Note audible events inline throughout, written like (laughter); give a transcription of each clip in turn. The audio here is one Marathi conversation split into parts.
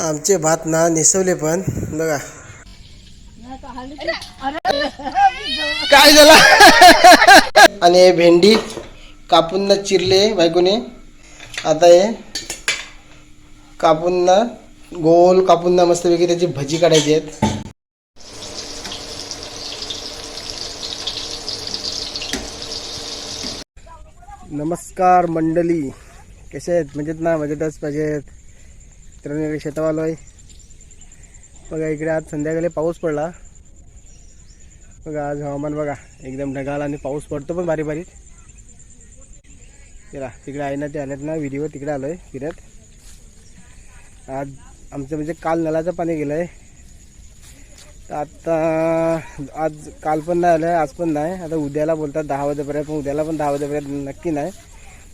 आमचे भात ना निसवले पण बघा. काय झाला? आणि हे भेंडी कापून ना चिरले बायकोने. आता हे कापून ना गोल कापून ना मस्तपैकी त्याची भजी काढायची आहेत. नमस्कार मंडळी. कसे आहेत? मजेत ना? मजेतच? पाहिजेत? मित्रांनो इकडे शेतावर आलो आहे. बघा इकडे आज संध्याकाळी पाऊस पडला. बघा आज हवामान बघा एकदम ढगाळ आणि पाऊस पडतो पण बारीक बारीक चला तिकडे आहे ना ते आल्यात ना व्हिडिओ तिकडे आलो आहे फिरत. आज आमचं म्हणजे काल नळाचं पाणी गेलं आहे आता आज काल पण नाही आलं आज पण नाही. आता उद्याला बोलतात दहा वाजेपर्यंत पण उद्याला पण दहा वाजेपर्यंत नक्की नाही.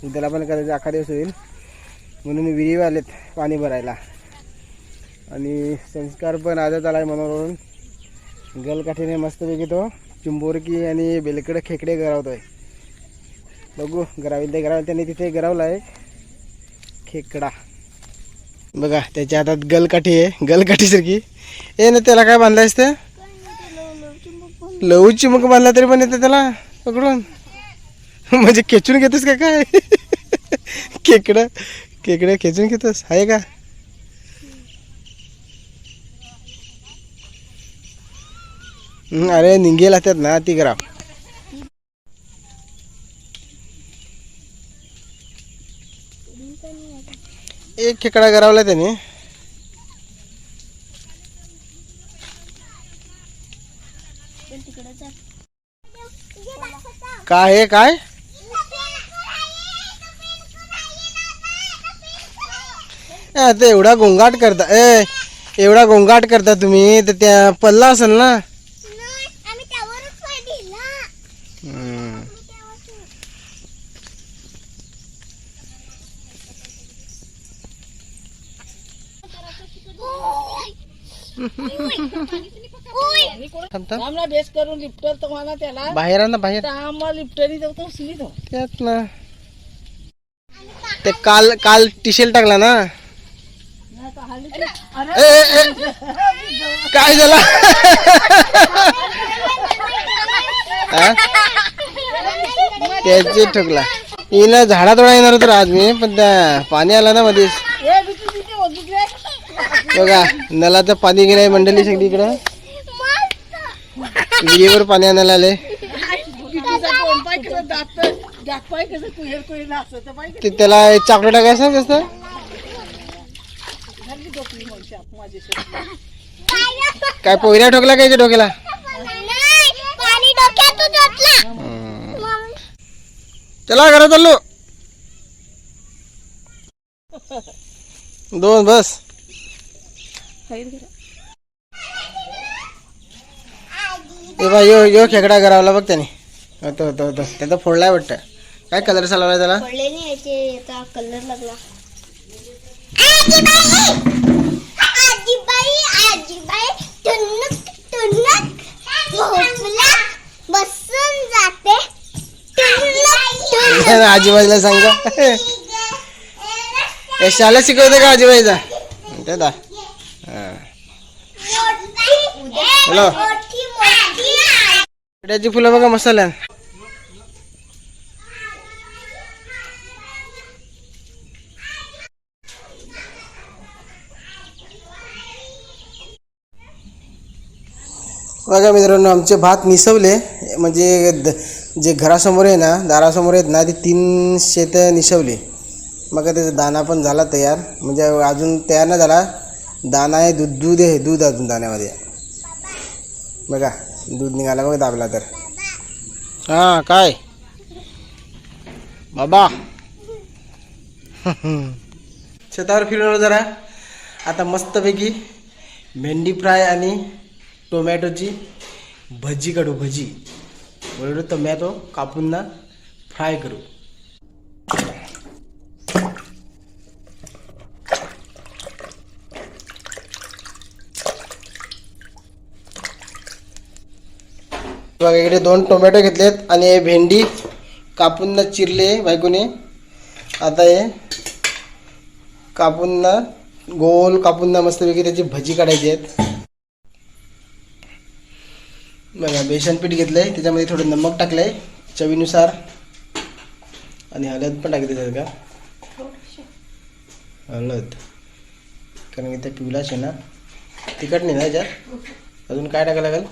उद्याला पण कदाचित अकरा दिवस होईल. म्हणून विहिरी आलेत पाणी भरायला. आणि संस्कार पण आजच आला आहे म्हणून गलकाठीने मस्तपैकी तो चिंबोरकी आणि बेलकडं खेकडे गरावतो आहे बघू गरावेल ते गरावेल त्याने तिथे गरावला आहे खेकडा. बघा त्याच्या हातात गलकाठी आहे. गलकाठीसारखी ए ना त्याला काय बांधलायस ते? लहू चिमक बांधला तरी पण येते त्याला पकडून. म्हणजे खेचून घेतोस का काय? (laughs) खेकडं. केकडे खेचून घेतोस? आहे का? अरे निघेल असतात ना ती ग्राम एक खेकडा गरावला त्याने. काय आहे काय? ए, ते एवढा गोंगाट करता. ए एवढा गोंगाट करता तुम्ही तर त्या पल्ला असेल ना? बेस करून लिफ्टर तुम्हाला त्याला बाहेर. ना बाहेर आम्हाला लिफ्टरी जाऊ तो त्यात ना ते काल काल टी शर्ट टाकला ना? (laughs) काय झाला? (laughs) हा? त्याची ठोकला. हिला झाडा तोडा येणार होतो आज मी पण त्या पाणी आला ना मध्येच बघा नलाचं पाणी गेलंय मंडळी सगळी इकडे विहिरीवर पाणी आणायला आले. त्याला चाकलं टाकायचं कसं माझी काय पोहऱ्या ठोकला काय डोक्याला. चला घरात चाललो. दोन बस. ए बा यो यो खेकडा करावला बघ त्याने. होतो होतो होतो. त्याचा फोडलाय वाटतं. काय कलर चालवलाय त्याला? कलर लागला. बसून जाते. आजीबाईला सांगा. शाळा शिकवते का आजीबाईचा ते दा. हॅलो फुलं बघा मसाल्या बघा मित्रांनो आमचे भात निसवले म्हणजे द- जे घरासमोर आहे ना दारासमोर आहेत ना ते तीन शेत निसवले मग त्याचा दाणा पण झाला तयार. म्हणजे अजून तयार नाही झाला. दाणा आहे दूध दूध आहे दूध अजून दाण्यामध्ये. बघा दूध निघाला बघा दाबला तर. हां काय? बाबा. (laughs) शेतावर फिरणार जरा. आता मस्तपैकी भेंडी फ्राय आणि टोमॅटोची भजी काढू भजी. बरोबर टोमॅटो कापून ना फ्राय करू. बघा इकडे दोन टोमॅटो घेतलेत आणि हे भेंडी कापून ना चिरले बायकोने. आता हे कापून ना गोल कापून ना मस्तपैकी त्याची भजी काढायची आहेत. बघा बेसन पीठ घेतलंय त्याच्यामध्ये थोडं नमक टाकलंय चवीनुसार. आणि हळद पण टाकली त्याच्यात का? हळद. कारण की त्या पिवलाच आहे ना. तिखट नाही ना याच्यात? अजून काय टाकायला लागेल?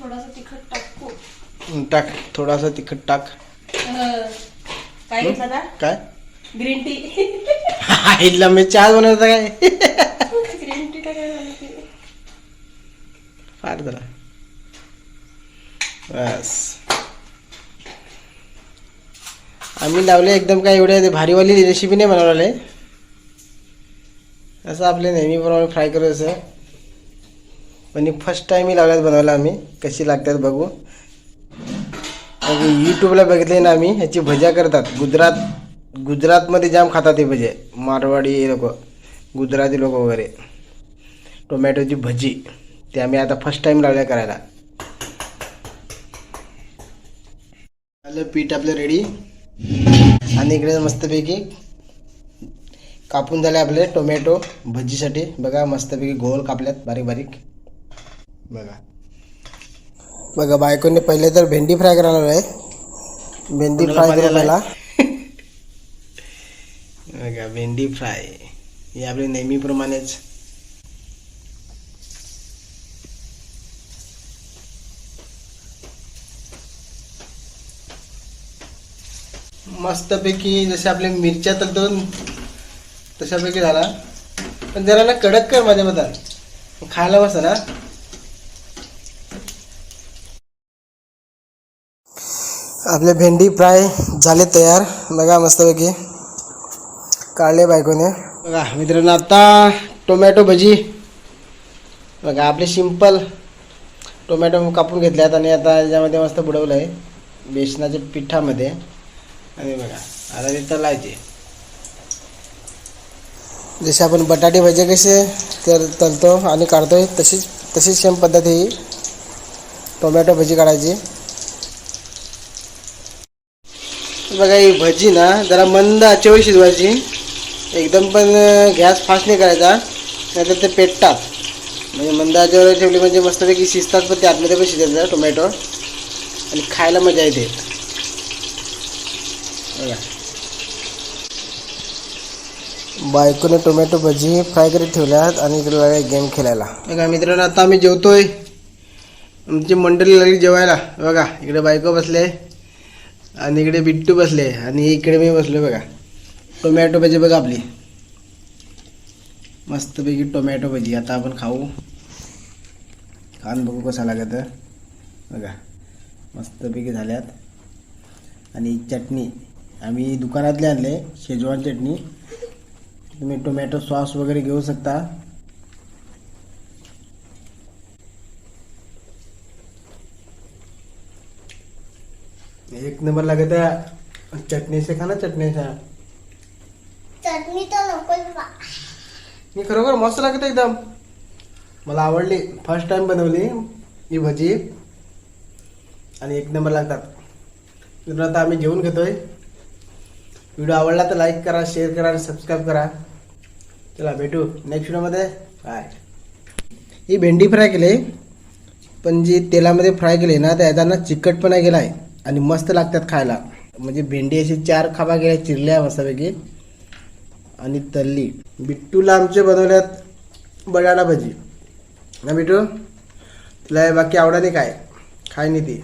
थोडासा तिखट टाकू टाक. थोडासा तिखट टाक. काय घेतलं काय? Green tea. (laughs) इथला मी चहा बनवता काय? (laughs) ग्रीन टी टाकायला फार जरा. बस. आम्ही लावले एकदम काय एवढे भारीवाली रेसिपी नाही बनवले असं आपले नेहमीप्रमाणे फ्राय करायचं पण फर्स्ट टाइम मी लावल्यात बनवायला आम्ही. कशी लागतात बघू. यूट्यूबला बघितले ना आम्ही ह्याची भज्या करतात. गुजरात गुजरातमध्ये जाम खातात हे भजे. मारवाडी लोक गुजराती लोक वगैरे. टोमॅटोची भजी. ते आम्ही आता फर्स्ट टाइम लावल्या करायला. आलं पीठ आपलं रेडी आणि इकडे मस्तपैकी कापून झाले आपले टोमॅटो भजीसाठी. बघा मस्तपैकी गोल कापल्यात बारीक बारीक. बघा. बघा बायकोने पहिले तर भेंडी फ्राय करायला आहे भेंडी फ्राय करायला (laughs) बघा भेंडी फ्राय. हे आपले नेहमीप्रमाणेच. मस्तपैकी जसे आपले मिरच्या तलतळून तशापैकी झाला. पण जरा ना कडक कर माझ्या मतात खायला बस ना? आपले भेंडी फ्राय झाले तयार. बघा मस्तपैकी. काढले बायकोने. बघा मित्रांनो आता टोमॅटो भजी. बघा आपले सिंपल टोमॅटो कापून घेतल्यात आणि आता याच्यामध्ये मस्त बुडवलं आहे बेसनाच्या पिठामध्ये. आणि बघा आता ते तलायचे. जसे आपण बटाटे भजे कसे तर तलतो आणि काढतोय तशीच तशीच सेम पद्धत ही टोमॅटो भजी काढायची. बघा ही भजी ना जरा मंद आचेवर शिजवायची. एकदम पण गॅस फास्ट नाही करायचा. नाहीतर ते पेटतात. म्हणजे मंद आचेवर ठेवली म्हणजे मस्तपैकी शिजतात पण ते आतमध्ये पण शिजायचं टोमॅटो. आणि खायला मजा येते. बायकोने टोमॅटो भजी फ्राय करीत ठेवल्यात आणि इकडे लागले गेम खेळायला. बघा मित्रांनो आता आम्ही जेवतोय. आमची मंडळी लागली जेवायला. बघा इकडे बायको बसले. आणि इकडे बिट्टू बसले. आणि इकडे मी बसलो बघा. टोमॅटो भजी बघा आपली. मस्तपैकी टोमॅटो भजी. आता आपण खाऊ. खाऊन बघू कसा लागत. बघा. मस्तपैकी झाल्यात. आणि चटणी. आम्ही दुकानातले आणले शेजवान चटणी. तुम्ही टोमॅटो सॉस वगैरे घेऊ शकता. एक नंबर लागत आहे. चटणी से खा ना चटणी से. चटणी तर नकोच बा. मी खरोखर मस्त लागत एकदम. मला आवडली. फर्स्ट टाइम बनवली ही भजी. आणि एक नंबर लागतात. आता आम्ही जेवून घेतोय. व्हिडिओ आवडला तर लाईक करा शेअर करा आणि सबस्क्राईब करा. चला भेटू नेक्स्ट व्हिडिओमध्ये बाय ही भेंडी फ्राय केली. पण जी तेलामध्ये फ्राय केली ना त्याचा चिकटपणा गेला आहे आणि मस्त लागतात खायला. म्हणजे भेंडी अशी चार खाबा गेल्या चिरल्या मस्तपैकी. आणि तल्ली. बिट्टूला आमचे बनवल्यात बटाटा भजी. ना बिट्टू? तुला बाकी आवडा नाही काय? खाय नाही ती.